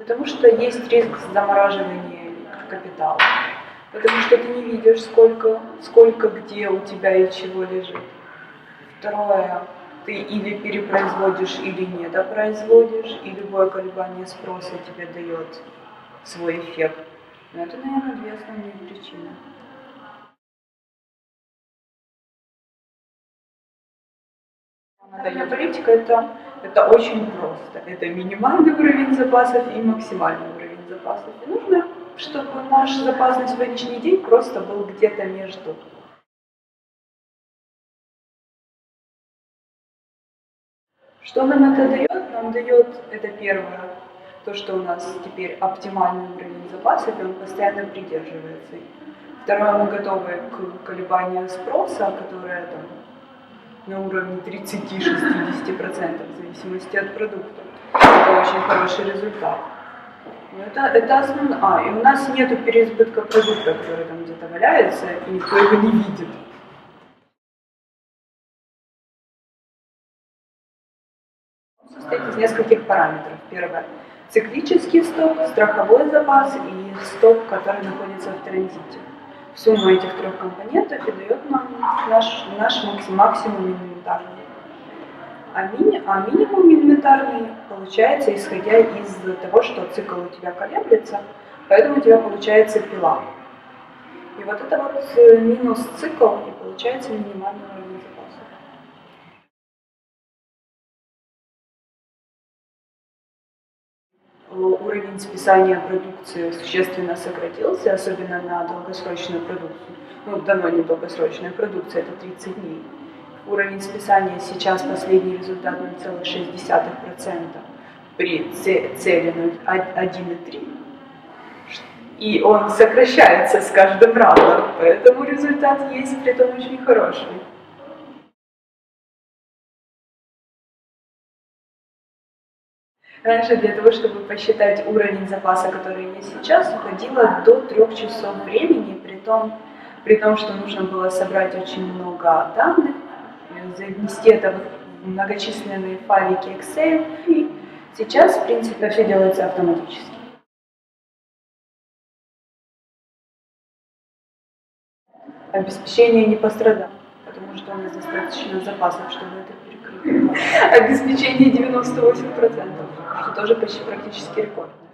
Потому что есть риск замораживания капитала. Потому что ты не видишь, сколько, сколько где у тебя и чего лежит. Второе, ты или перепроизводишь, или недопроизводишь, и любое колебание спроса тебе дает свой эффект. Но это, наверное, две основные причины. Монетарная политика это, это очень просто. Это минимальный уровень запасов и максимальный уровень запасов. И нужно, чтобы наш запас на сегодняшний день просто был где-то между. Что нам это дает? Нам дает это первое, то, что у нас теперь оптимальный уровень запасов, и он постоянно придерживается. Второе, мы готовы к колебанию спроса, которое там на уровне 30-60% в зависимости от продукта. Это очень хороший результат. Но это, это основное. А, и у нас нет переизбытка продукта, который там где-то валяется, и никто его не видит. Он состоит из нескольких параметров. Первое – циклический сток, страховой запас и сток, который находится в транзите. Сумма этих трех компонентов и дает нам наш, наш максимум инвентарный. А, мини, а минимум инвентарный получается, исходя из того, что цикл у тебя колеблется, поэтому у тебя получается пила. И вот это вот э, минус цикл, и получается минимальный уровень запаса. Уровень списания продукции существенно сократился, особенно на долгосрочную продукцию. Ну, давно не долгосрочная продукция, это 30 дней. Уровень списания сейчас последний результат 0,6% при цели 1,3. И он сокращается с каждым разом, поэтому результат есть, при этом очень хороший. Раньше для того, чтобы посчитать уровень запаса, который есть сейчас, уходило до трех часов времени, при том, при том, что нужно было собрать очень много данных, занести это в многочисленные файлики Excel. И сейчас, в принципе, все делается автоматически. Обеспечение не пострадало, потому что у нас достаточно запасов, чтобы это перекрыть. Обеспечение 98%, что тоже почти практически рекордно.